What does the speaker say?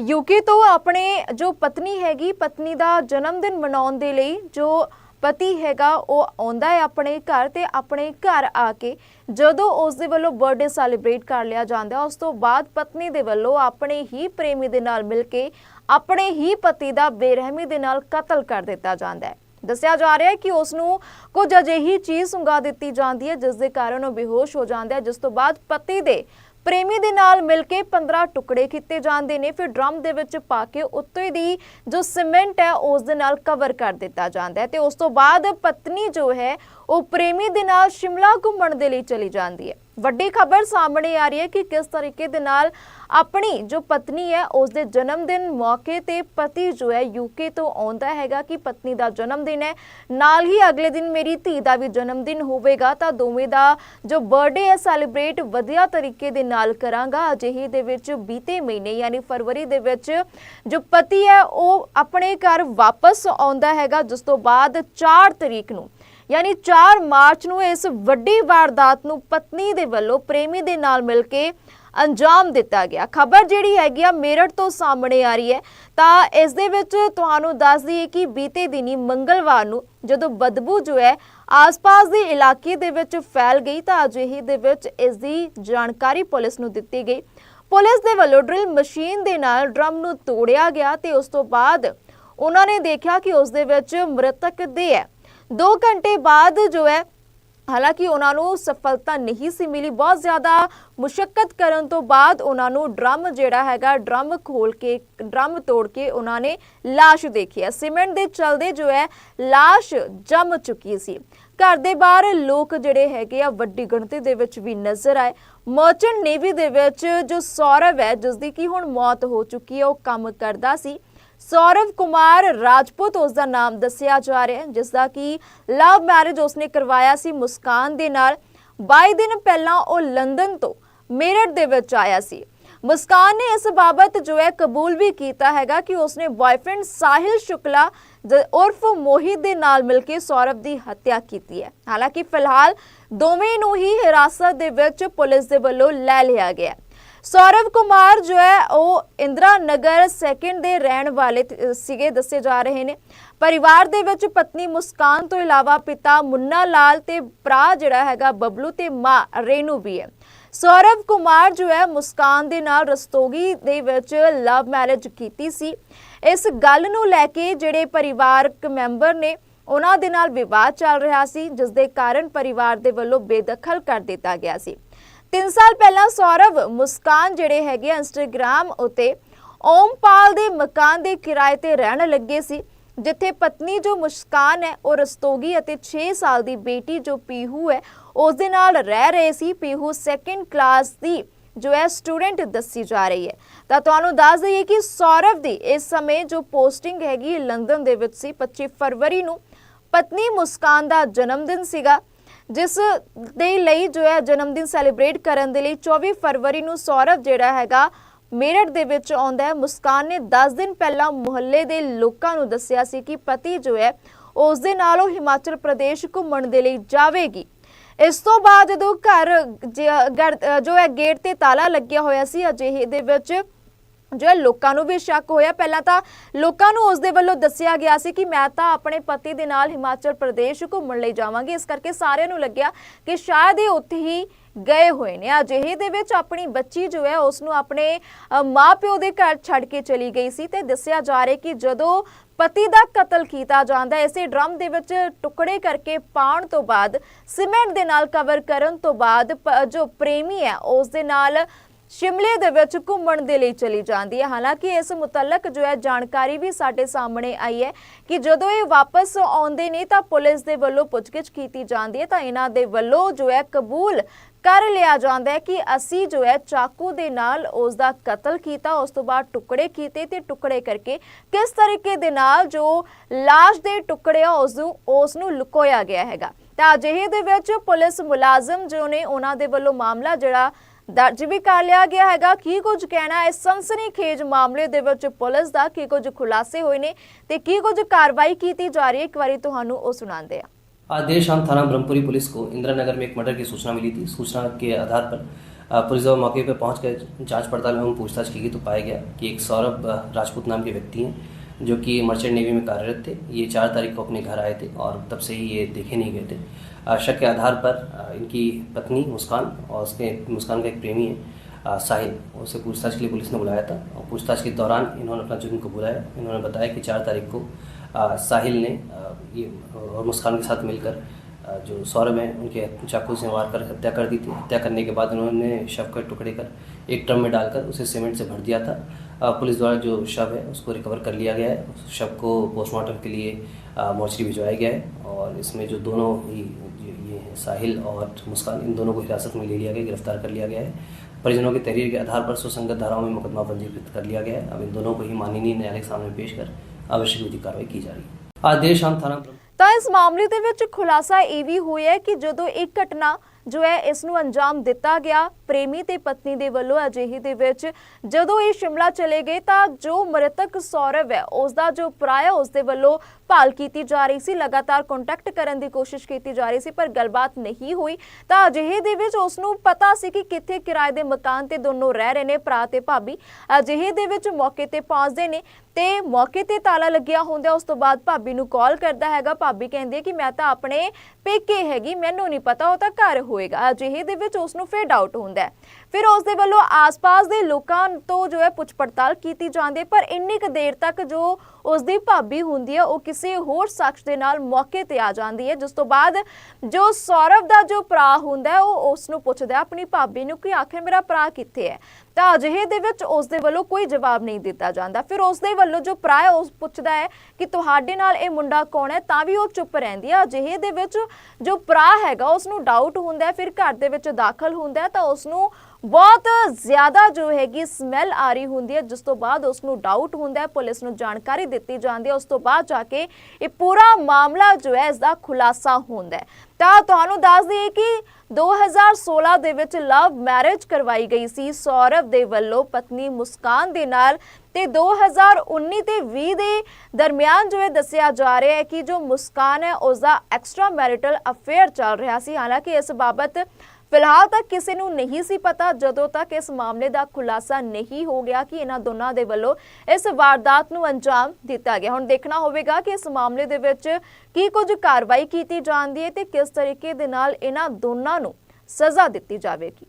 UK ਤੋਂ ਆਪਣੇ ਜੋ ਪਤਨੀ ਹੈਗੀ, ਪਤਨੀ ਦਾ ਜਨਮ ਦਿਨ ਮਨਾਉਣ ਦੇ ਲਈ ਜੋ ਪਤੀ ਹੈਗਾ, ਉਹ ਆਉਂਦਾ ਹੈ ਆਪਣੇ ਘਰ ਤੇ ਆਪਣੇ ਘਰ ਆ ਕੇ ਜਦੋਂ ਉਸ ਦੇ ਵੱਲੋਂ ਬਰਥਡੇ ਸੈਲੀਬ੍ਰੇਟ ਕਰ ਲਿਆ ਜਾਂਦਾ ਉਸ ਤੋਂ ਬਾਅਦ ਪਤਨੀ ਦੇ ਵੱਲੋਂ ਆਪਣੇ ਹੀ ਪ੍ਰੇਮੀ ਦੇ ਨਾਲ ਮਿਲ ਕੇ ਆਪਣੇ ਹੀ ਪਤੀ ਦਾ ਬੇਰਹਿਮੀ ਦੇ ਨਾਲ ਕਤਲ ਕਰ ਦਿੱਤਾ ਜਾਂਦਾ ਹੈ। ਦੱਸਿਆ ਜਾ ਰਿਹਾ ਹੈ ਕਿ ਉਸ ਨੂੰ ਕੁਝ ਅਜਿਹੀ ਚੀਜ਼ ਸੁੰਗਾ ਦਿੱਤੀ ਜਾਂਦੀ ਹੈ, ਜਿਸ ਦੇ ਕਾਰਨ ਉਹ ਬੇਹੋਸ਼ ਹੋ ਜਾਂਦਾ ਹੈ, ਜਿਸ ਤੋਂ ਬਾਅਦ ਪਤੀ ਦੇ ਪ੍ਰੇਮੀ ਦੇ ਨਾਲ ਮਿਲ ਕੇ 15 ਟੁਕੜੇ ਕੀਤੇ ਜਾਂਦੇ ਨੇ, ਫਿਰ ਡਰਮ ਦੇ ਵਿੱਚ ਪਾ ਕੇ ਉੱਤੇ ਦੀ ਜੋ ਸੀਮੈਂਟ ਹੈ, ਉਸ ਦੇ ਨਾਲ ਕਵਰ ਕਰ ਦਿੱਤਾ ਜਾਂਦਾ ਹੈ ਤੇ ਉਸ ਤੋਂ ਬਾਅਦ ਪਤਨੀ ਜੋ ਹੈ ਉਹ ਪ੍ਰੇਮੀ ਦੇ ਨਾਲ ਸ਼ਿਮਲਾ ਘੁੰਮਣ ਦੇ ਲਈ ਚਲੀ ਜਾਂਦੀ ਹੈ। ਵੱਡੀ ਖਬਰ ਸਾਹਮਣੇ ਆ ਰਹੀ ਹੈ ਕਿ ਕਿਸ ਤਰੀਕੇ ਦੇ ਨਾਲ ਆਪਣੀ ਜੋ ਪਤਨੀ ਹੈ ਉਸ ਦੇ ਜਨਮ ਦਿਨ ਮੌਕੇ ਤੇ ਪਤੀ ਜੋ ਹੈ ਯੂਕੇ ਤੋਂ ਆਉਂਦਾ ਹੈਗਾ ਕਿ ਪਤਨੀ ਦਾ ਜਨਮ ਦਿਨ ਹੈ। ਨਾਲ ਹੀ ਅਗਲੇ ਦਿਨ ਮੇਰੀ ਧੀ ਦਾ ਵੀ ਜਨਮ ਦਿਨ ਹੋਵੇਗਾ, ਤਾਂ ਦੋਵੇਂ ਦਾ ਜੋ ਬਰਥਡੇ ਹੈ ਸੈਲੀਬ੍ਰੇਟ ਵਧੀਆ ਤਰੀਕੇ ਦੇ ਨਾਲ ਕਰਾਂਗਾ। ਅਜਿਹੇ ਦੇ ਵਿੱਚ ਬੀਤੇ ਮਹੀਨੇ, ਯਾਨੀ ਫਰਵਰੀ ਦੇ ਵਿੱਚ ਜੋ ਪਤੀ ਹੈ, ਉਹ ਆਪਣੇ ਘਰ ਵਾਪਸ ਆਉਂਦਾ ਹੈਗਾ, ਜਿਸ ਤੋਂ ਬਾਅਦ 4 ਤਰੀਕ ਨੂੰ ਯਾਨੀ 4 ਮਾਰਚ ਨੂੰ ਇਸ ਵੱਡੀ ਵਾਰਦਾਤ ਨੂੰ ਪਤਨੀ ਦੇ ਵੱਲੋਂ ਪ੍ਰੇਮੀ ਦੇ ਨਾਲ ਮਿਲ ਕੇ ਅੰਜਾਮ ਦਿੱਤਾ ਗਿਆ। ਖਬਰ ਜਿਹੜੀ ਹੈਗੀ ਆ ਮੇਰਠ ਤੋਂ ਸਾਹਮਣੇ ਆ ਰਹੀ ਹੈ। ਤਾਂ ਇਸ ਦੇ ਵਿੱਚ ਤੁਹਾਨੂੰ ਦੱਸ ਦਈਏ ਕਿ ਬੀਤੇ ਦਿਨੀ ਮੰਗਲਵਾਰ ਨੂੰ ਜਦੋਂ ਬਦਬੂ ਜੋ ਹੈ ਆਸ-ਪਾਸ ਦੇ ਇਲਾਕੇ ਦੇ ਵਿੱਚ ਫੈਲ ਗਈ ਤਾਂ ਅਜਿਹੀ ਦੇ ਵਿੱਚ ਇਸ ਦੀ ਜਾਣਕਾਰੀ ਪੁਲਿਸ ਨੂੰ ਦਿੱਤੀ ਗਈ। ਪੁਲਿਸ ਦੇ ਵੱਲੋਂ ਡਰਿਲ ਮਸ਼ੀਨ ਦੇ ਨਾਲ ਡਰਮ ਨੂੰ ਤੋੜਿਆ ਗਿਆ ਤੇ ਉਸ ਤੋਂ ਬਾਅਦ ਉਹਨਾਂ ਨੇ ਦੇਖਿਆ ਕਿ ਉਸ ਦੇ ਵਿੱਚ ਮ੍ਰਿਤਕ ਦੇ ਹੈ। 2 ਘੰਟੇ ਬਾਅਦ ਜੋ ਹੈ ਹਾਲਾਂਕਿ ਉਹਨਾਂ ਨੂੰ ਸਫਲਤਾ ਨਹੀਂ ਸੀ ਮਿਲੀ ਬਹੁਤ ਜ਼ਿਆਦਾ ਮੁਸ਼ਕਲ ਕਰਨ ਤੋਂ ਬਾਅਦ ਉਹਨਾਂ ਨੂੰ ਡਰਮ ਜਿਹੜਾ ਹੈਗਾ ਡਰਮ ਖੋਲ ਕੇ ਡਰਮ ਤੋੜ ਕੇ ਉਹਨਾਂ ਨੇ লাশ ਦੇਖੀ ਹੈ ਸੀਮੈਂਟ ਦੇ ਚਲਦੇ ਜੋ ਹੈ লাশ ਜੰਮ ਚੁੱਕੀ ਸੀ ਘਰ ਦੇ ਬਾਹਰ ਲੋਕ ਜਿਹੜੇ ਹੈਗੇ ਆ ਵੱਡੀ ਗਿਣਤੀ ਦੇ ਵਿੱਚ ਵੀ ਨਜ਼ਰ ਆਏ ਮਰਚੈਂਟ ਨੇਵੀ ਦੇ ਵਿੱਚ ਜੋ ਸੌਰਵ ਹੈ ਜਿਸ ਦੀ ਕੀ ਹੁਣ ਮੌਤ ਹੋ ਚੁੱਕੀ ਹੈ ਉਹ ਕੰਮ ਕਰਦਾ ਸੀ ਸੌਰਵ ਕੁਮਾਰ ਰਾਜਪੂਤ ਉਸ ਦਾ ਨਾਮ ਦੱਸਿਆ ਜਾ ਰਿਹਾ ਹੈ ਜਿਸ ਦਾ ਕਿ ਲਵ ਮੈਰਿਜ ਉਸਨੇ ਕਰਵਾਇਆ ਸੀ ਮੁਸਕਾਨ ਦੇ ਨਾਲ। 22 ਦਿਨ ਪਹਿਲਾਂ ਉਹ ਲੰਡਨ ਤੋਂ ਮੇਰਠ ਦੇ ਵਿੱਚ ਆਇਆ ਸੀ। ਮੁਸਕਾਨ ਨੇ ਇਸ ਬਾਬਤ ਜੋ ਹੈ ਕਬੂਲ ਵੀ ਕੀਤਾ ਹੈਗਾ ਕਿ ਉਸਨੇ ਬॉयਫ੍ਰੈਂਡ ਸਾਹਿਲ ਸ਼ੁਕਲਾ ਉਰਫ ਮੋਹਿਤ ਦੇ ਨਾਲ ਮਿਲ ਕੇ ਸੌਰਵ ਦੀ ਹੱਤਿਆ ਕੀਤੀ ਹੈ। ਹਾਲਾਂਕਿ ਫਿਲਹਾਲ ਦੋਵੇਂ ਨੂੰ ਹੀ ਹਿਰਾਸਤ ਦੇ ਵਿੱਚ ਪੁਲਿਸ ਦੇ ਵੱਲੋਂ ਲੈ ਲਿਆ ਗਿਆ ਹੈ। ਸੌਰਵ ਕੁਮਾਰ ਜੋ ਹੈ, ਉਹ ਇੰਦਰਾ ਨਗਰ ਸੈਕਿੰਡ ਦੇ ਰਹਿਣ ਵਾਲੇ ਸੀਗੇ, ਦੱਸੇ ਜਾ ਰਹੇ ਨੇ। ਪਰਿਵਾਰ ਦੇ ਵਿੱਚ ਪਤਨੀ ਮੁਸਕਾਨ ਤੋਂ ਇਲਾਵਾ ਪਿਤਾ ਮੁੰਨਾ ਲਾਲ ਤੇ ਭਰਾ ਜਿਹੜਾ ਹੈਗਾ ਬਬਲੂ ਤੇ ਮਾਂ ਰੇਨੂ ਵੀ ਹੈ। ਸੌਰਵ ਕੁਮਾਰ ਜੋ ਹੈ, ਮੁਸਕਾਨ ਦੇ ਨਾਲ ਰਸਤੋਗੀ ਦੇ ਵਿੱਚ ਲਵ ਮੈਰਿਜ ਕੀਤੀ ਸੀ। ਇਸ ਗੱਲ ਨੂੰ ਲੈ ਕੇ ਜਿਹੜੇ ਪਰਿਵਾਰਕ ਮੈਂਬਰ ਨੇ, ਉਹਨਾਂ ਦੇ ਨਾਲ ਵਿਵਾਦ ਚੱਲ ਰਿਹਾ ਸੀ, ਜਿਸ ਦੇ ਕਾਰਨ ਪਰਿਵਾਰ ਦੇ ਵੱਲੋਂ ਬੇਦਖਲ ਕਰ ਦਿੱਤਾ ਗਿਆ ਸੀ। 3 ਸਾਲ ਪਹਿਲਾਂ ਸੌਰਵ ਮੁਸਕਾਨ ਜਿਹੜੇ ਹੈਗੇ ਆ ਇੰਸਟਾਗ੍ਰam ਉਤੇ ਓਮਪਾਲ ਦੇ ਮਕਾਨ ਦੇ ਕਿਰਾਏ ਤੇ ਰਹਿਣ ਲੱਗੇ ਸੀ, ਜਿੱਥੇ ਪਤਨੀ ਜੋ ਮੁਸਕਾਨ ਹੈ, ਉਹ ਰਸਤੋਗੀ ਅਤੇ 6 ਸਾਲ ਦੀ ਬੇਟੀ ਜੋ ਪੀਹੂ ਹੈ, ਉਸ ਦੇ ਨਾਲ ਰਹਿ ਰਹੇ ਸੀ। ਪੀਹੂ ਸੈਕੰਡ ਕਲਾਸ ਦੀ ਜੋ ਹੈ ਸਟੂਡੈਂਟ ਦੱਸੀ ਜਾ ਰਹੀ ਹੈ। ਤਾਂ ਤੁਹਾਨੂੰ ਦੱਸ ਦਈਏ ਕਿ ਸੌਰਵ ਦੀ ਇਸ ਸਮੇਂ ਜੋ ਪੋਸਟਿੰਗ ਹੈਗੀ ਲੰਡਨ ਦੇ ਵਿੱਚ ਸੀ 25 ਫਰਵਰੀ ਨੂੰ, ਪਤਨੀ ਮੁਸਕਾਨ ਦਾ ਜਨਮ ਦਿਨ ਸੀਗਾ। ਜਿਸ ਦੇ ਲਈ ਜੋ ਹੈ ਜਨਮ ਦਿਨ ਸੈਲੀਬ੍ਰੇਟ ਕਰਨ ਦੇ ਲਈ 24 ਫਰਵਰੀ ਨੂੰ ਸੌਰਵ ਜਿਹੜਾ ਹੈਗਾ ਮੇਰਠ ਦੇ ਵਿੱਚ ਆਉਂਦਾ ਹੈ। ਮੁਸਕਾਨ ਨੇ 10 ਦਿਨ ਪਹਿਲਾਂ ਮੁਹੱਲੇ ਦੇ ਲੋਕਾਂ ਨੂੰ ਦੱਸਿਆ ਸੀ ਕਿ ਪਤੀ ਜੋ ਹੈ, ਉਸ ਦੇ ਨਾਲ ਉਹ ਹਿਮਾਚਲ ਪ੍ਰਦੇਸ਼ ਘੁੰਮਣ ਦੇ ਲਈ ਜਾਵੇਗੀ। ਇਸ ਤੋਂ ਬਾਅਦ ਜਦੋਂ ਘਰ ਘਰ- ਜੋ ਹੈ ਗੇਟ ਤੇ ਤਾਲਾ ਲੱਗਿਆ ਹੋਇਆ ਸੀ, ਅਜਿਹੇ ਦੇ ਵਿੱਚ ਜੋ ਲੋਕਾਂ ਨੂੰ ਵੀ ਸ਼ੱਕ ਹੋਇਆ। ਪਹਿਲਾਂ ਤਾਂ ਲੋਕਾਂ ਨੂੰ ਉਸ ਦੇ ਵੱਲੋਂ ਦੱਸਿਆ ਗਿਆ ਸੀ ਕਿ ਮੈਂ ਤਾਂ ਆਪਣੇ ਪਤੀ ਦੇ ਨਾਲ ਹਿਮਾਚਲ ਪ੍ਰਦੇਸ਼ ਘੁੰਮਣ ਲਈ ਜਾਵਾਂਗੀ। ਇਸ ਕਰਕੇ ਸਾਰਿਆਂ ਨੂੰ ਲੱਗਿਆ ਕਿ ਸ਼ਾਇਦ ਇਹ ਉੱਥੇ ਹੀ ਗਏ ਹੋਏ ਨੇ। ਅਜਿਹੇ ਦੇ ਵਿੱਚ ਆਪਣੀ ਬੱਚੀ ਜੋ ਹੈ ਉਸ ਨੂੰ ਆਪਣੇ ਅ, ਮਾਪਿਓ ਦੇ ਘਰ ਛੱਡ ਕੇ ਚਲੀ ਗਈ ਸੀ ਤੇ ਦੱਸਿਆ ਜਾ ਰਿਹਾ ਕਿ ਜਦੋਂ ਪਤੀ ਦਾ ਕਤਲ ਕੀਤਾ ਜਾਂਦਾ ਇਸੇ ਡਰਮ ਦੇ ਵਿੱਚ ਟੁਕੜੇ ਕਰਕੇ ਪਾਉਣ ਤੋਂ ਬਾਅਦ ਸੀਮੈਂਟ ਦੇ ਨਾਲ ਕਵਰ ਕਰਨ ਤੋਂ ਬਾਅਦ ਜੋ ਪ੍ਰੇਮੀ ਹੈ ਉਸ ਦੇ ਨਾਲ ਸ਼ਿਮਲੇ ਦੇ ਵਿੱਚ ਘੁੰਮਣ ਦੇ ਲਈ ਚਲੀ ਜਾਂਦੀ ਹੈ। ਹਾਲਾਂਕਿ ਇਸ ਮੁਤਲਕ ਜੋ ਹੈ, ਜਾਣਕਾਰੀ ਵੀ ਸਾਡੇ ਸਾਹਮਣੇ ਆਈ ਹੈ ਕਿ ਜਦੋਂ ਇਹ ਵਾਪਸ ਆਉਂਦੇ ਨੇ ਤਾਂ ਪੁਲਿਸ ਦੇ ਵੱਲੋਂ ਪੁੱਛਗਿੱਛ ਕੀਤੀ ਜਾਂਦੀ ਹੈ। ਤਾਂ ਇਹਨਾਂ ਦੇ ਵੱਲੋਂ ਜੋ ਹੈ, ਕਬੂਲ ਕਰ ਲਿਆ ਜਾਂਦਾ ਹੈ ਕਿ ਅਸੀਂ ਜੋ ਹੈ, ਚਾਕੂ ਦੇ ਨਾਲ ਉਸ ਦਾ ਕਤਲ ਕੀਤਾ, ਉਸ ਤੋਂ ਬਾਅਦ ਟੁਕੜੇ ਕੀਤੇ ਤੇ ਟੁਕੜੇ ਕਰਕੇ ਕਿਸ ਤਰੀਕੇ ਦੇ ਨਾਲ ਜੋ ਲਾਸ਼ ਦੇ ਟੁਕੜੇ ਆ ਉਸ ਨੂੰ ਉਸ ਨੂੰ ਲੁਕੋਇਆ ਗਿਆ ਹੈਗਾ। ਤਾਂ ਅਜਿਹੇ ਦੇ ਵਿੱਚ ਪੁਲਿਸ ਮੁਲਾਜ਼ਮ ਜੋ ਨੇ, ਉਹਨਾਂ ਦੇ ਵੱਲੋਂ ਮਾਮਲਾ ਜਿਹੜਾ ਦਰਜ ਵੀ ਕਰ ਲਿਆ ਗਿਆ ਹੈਗਾ ਕੀ ਕੁਝ ਕਹਿਣਾ ਹੈ ਇਸ ਸਨਸਨੀਖੇਜ ਮਾਮਲੇ ਦੇ ਵਿੱਚ ਪੁਲਿਸ ਦਾ ਕੀ ਕੁਝ ਖੁਲਾਸੇ ਹੋਏ ਨੇ ਤੇ ਕੀ ਕੁਝ ਕਾਰਵਾਈ ਕੀਤੀ ਜਾ ਰਹੀ ਹੈ ਇੱਕ ਵਾਰੀ ਤੁਹਾਨੂੰ ਉਹ ਸੁਣਾਉਂਦੇ ਆ आज देर शाम थाना ब्रह्मपुरी पुलिस को इंदिरा नगर में एक मर्डर की सूचना मिली थी सूचना के आधार पर अ, पुलिस जब मौके पर पहुंच कर जांच पड़ताल एवं पूछताछ की गई तो पाया गया कि एक सौरभ अ, राजपूत नाम के व्यक्ति हैं जो कि मर्चेंट नेवी में कार्यरत थे। ये चार तारीख को अपने घर आए थे और तब से ही ये देखे नहीं गए थे। शक के आधार पर इनकी पत्नी मुस्कान और उसके मुस्कान का एक प्रेमी है साहिल, उसे पूछताछ के लिए पुलिस ने बुलाया था और पूछताछ के दौरान इन्होंने अपना जुर्म को बुलाया इन्होंने बताया कि चार तारीख को साहिल ने ये और मुस्कान के साथ मिलकर जो सौरभ हैं, उनके चाकू से मार कर हत्या कर दी थी। हत्या करने के बाद उन्होंने शव के टुकड़े कर एक ड्रम में डालकर उसे सीमेंट से भर दिया था। पुलिस द्वारा जो शव है, उसको रिकवर कर लिया गया है। उस शव को पोस्टमार्टम के लिए मोर्चरी भिजवाया गया है और इसमें जो दोनों ही, ये हैं, साहिल और मुस्कान, इन दोनों को हिरासत में ले लिया गया, गिरफ़्तार कर लिया गया है। परिजनों की तहरीर के आधार पर सुसंगत धाराओं में मुकदमा पंजीकृत कर लिया गया है। अब इन दोनों को ही माननीय न्यायालय के सामने पेश कर आवश्यक विधिक कार्रवाई की जा रही है। आज देर शाम थाना ਤਾਂ ਇਸ ਮਾਮਲੇ ਦੇ ਵਿੱਚ ਖੁਲਾਸਾ ਇਹ ਵੀ ਹੋਇਆ ਕਿ ਜਦੋਂ ਇਹ ਘਟਨਾ ਜੋ ਹੈ, ਇਸ ਨੂੰ ਅੰਜਾਮ ਦਿੱਤਾ ਗਿਆ। ਪ੍ਰੇਮੀ ਤੇ ਪਤਨੀ ਦੇ ਵੱਲੋਂ ਅਜਿਹੀ ਦੇ ਵਿੱਚ ਜਦੋਂ ਇਹ ਸ਼ਿਮਲਾ ਚਲੇ ਗਏ ਤਾਂ ਜੋ ਮ੍ਰਿਤਕ ਸੌਰਵ ਹੈ ਉਸ ਦਾ ਜੋ ਭਰਾ ਹੈ ਉਸ ਦੇ ਵੱਲੋਂ ਭਾਲ ਕੀਤੀ ਜਾ ਰਹੀ ਸੀ। ਲਗਾਤਾਰ ਕੰਟੈਕਟ ਕਰਨ ਦੀ ਕੋਸ਼ਿਸ਼ ਕੀਤੀ ਜਾ ਰਹੀ ਸੀ, ਪਰ ਗੱਲਬਾਤ ਨਹੀਂ ਹੋਈ। ਤਾਂ ਅਜਿਹੇ ਦੇ ਵਿੱਚ ਉਸ ਨੂੰ ਪਤਾ ਸੀ ਕਿ ਕਿੱਥੇ ਕਿਰਾਏ ਦੇ ਮਕਾਨ ਤੇ ਦੋਨੋਂ ਰਹਿ ਰਹੇ ਨੇ, ਭਰਾ ਤੇ ਭਾਬੀ। ਅਜਿਹੇ ਦੇ ਵਿੱਚ ਮੌਕੇ ਤੇ ਪਹੁੰਚਦੇ ਨੇ ਤੇ ਮੌਕੇ ਤੇ ਤਾਲਾ ਲੱਗਿਆ ਹੁੰਦਾ, ਉਸ ਤੋਂ ਬਾਅਦ ਭਾਬੀ ਨੂੰ ਕਾਲ ਕਰਦਾ ਹੈਗਾ। ਭਾਬੀ ਕਹਿੰਦੀ ਹੈ ਕਿ ਮੈਂ ਤਾਂ ਆਪਣੇ ਪੇਕੇ ਹੈਗੀ, ਮੈਨੂੰ ਨਹੀਂ ਪਤਾ, ਉਹ ਤਾਂ ਘਰ ਹੋਏਗਾ। ਅਜਿਹੇ ਦੇ ਵਿੱਚ ਉਸ ਨੂੰ ਫਿਰ ਡਾਊਟ ਹੁੰਦਾ ਹੈ। ਫਿਰ ਉਸ ਦੇ ਵੱਲੋਂ ਆਸ-ਪਾਸ ਦੇ ਲੋਕਾਂ ਤੋਂ ਜੋ ਹੈ ਪੁੱਛ ਪੜਤਾਲ ਕੀਤੀ ਜਾਂਦੀ ਪਰ ਇੰਨੀ ਕੁ ਦੇਰ ਤੱਕ ਜੋ ਉਸ ਦੀ ਭਾਬੀ ਹੁੰਦੀ ਹੈ, ਉਹ ਕਿਸੇ ਹੋਰ ਸ਼ਖਸ ਦੇ ਨਾਲ ਮੌਕੇ ਤੇ ਆ ਜਾਂਦੀ ਹੈ। ਜਿਸ ਤੋਂ ਬਾਅਦ ਜੋ ਸੌਰਵ ਦਾ ਜੋ ਭਰਾ ਹੁੰਦਾ ਹੈ, ਉਹ ਉਸ ਨੂੰ ਪੁੱਛਦਾ ਆਪਣੀ ਭਾਬੀ ਨੂੰ ਕਿ ਆਖਿਰ ਮੇਰਾ ਭਰਾ ਕਿੱਥੇ ਹੈ? ਤਾਂ ਅਜਿਹੇ ਦੇ ਵਿੱਚ ਉਸ ਦੇ ਵੱਲੋਂ ਕੋਈ ਜਵਾਬ ਨਹੀਂ ਦਿੱਤਾ ਜਾਂਦਾ। ਫਿਰ ਉਸ ਦੇ ਵੱਲੋਂ ਜੋ ਭਰਾ ਹੈ ਉਸ ਪੁੱਛਦਾ ਹੈ ਕਿ ਤੁਹਾਡੇ ਨਾਲ ਇਹ ਮੁੰਡਾ ਕੌਣ ਹੈ, ਤਾਂ ਵੀ ਉਹ ਚੁੱਪ ਰਹਿੰਦੀ ਹੈ। ਅਜਿਹੇ ਦੇ ਵਿੱਚ ਜੋ ਭਰਾ ਹੈਗਾ ਉਸ ਨੂੰ ਡਾਊਟ ਹੁੰਦਾ ਹੈ, ਫਿਰ ਘਰ ਦੇ ਵਿੱਚ ਦਾਖਲ ਹੁੰਦਾ ਤਾਂ ਉਸ ਨੂੰ ਬਹੁਤ ਜ਼ਿਆਦਾ ਜੋ ਹੈਗੀ ਸਮੈਲ ਆ ਰਹੀ ਹੁੰਦੀ ਹੈ, ਜਿਸ ਤੋਂ ਬਾਅਦ ਉਸ ਨੂੰ ਡਾਊਟ ਹੁੰਦਾ ਹੈ, ਪੁਲਿਸ ਨੂੰ ਜਾਣਕਾਰੀ ਦਿੱਤੀ ਜਾਂਦੀ ਹੈ, ਉਸ ਤੋਂ ਬਾਅਦ ਜਾ ਕੇ ਇਹ ਪੂਰਾ ਮਾਮਲਾ ਜੋ ਹੈ ਇਸ ਦਾ ਖੁਲਾਸਾ ਹੁੰਦਾ ਹੈ। ਤਾਂ ਤੁਹਾਨੂੰ ਦੱਸ ਦਈਏ ਕਿ 2016 ਦੇ ਵਿੱਚ ਲਵ ਮੈਰਿਜ ਕਰਵਾਈ ਗਈ ਸੀ। ਸੌਰਵ ਦੇ ਵੱਲੋਂ ਪਤਨੀ ਮੁਸਕਾਨ ਦੇ ਨਾਲ ਤੇ 2019 ਤੇ 20 ਦੇ ਦਰਮਿਆਨ ਜੋ ਇਹ ਦੱਸਿਆ ਜਾ ਰਿਹਾ ਹੈ ਕਿ ਜੋ ਮੁਸਕਾਨ ਹੈ ਉਸ ਦਾ ਐਕਸਟਰਾ ਮੈਰਿਟਲ ਅਫੇਅਰ ਚੱਲ ਰਿਹਾ ਸੀ। ਹਾਲਾਂਕਿ ਇਸ ਬਾਬਤ ਫਿਲਹਾਲ ਤੱਕ ਕਿਸੇ ਨੂੰ ਨਹੀਂ ਸੀ ਪਤਾ, ਜਦੋਂ ਤੱਕ ਇਸ ਮਾਮਲੇ ਦਾ ਖੁਲਾਸਾ ਨਹੀਂ ਹੋ ਗਿਆ ਕਿ ਇਹਨਾਂ ਦੋਨਾਂ ਦੇ ਵੱਲੋਂ ਇਸ ਵਾਰਦਾਤ ਨੂੰ ਅੰਜਾਮ ਦਿੱਤਾ ਗਿਆ। ਹੁਣ ਦੇਖਣਾ ਹੋਵੇਗਾ ਕਿ ਇਸ ਮਾਮਲੇ ਦੇ ਵਿੱਚ ਕੀ ਕੁਝ ਕਾਰਵਾਈ ਕੀਤੀ ਜਾਂਦੀ ਹੈ ਤੇ ਕਿਸ ਤਰੀਕੇ ਦੇ ਨਾਲ ਇਹਨਾਂ ਦੋਨਾਂ ਨੂੰ ਸਜ਼ਾ ਦਿੱਤੀ ਜਾਵੇਗੀ।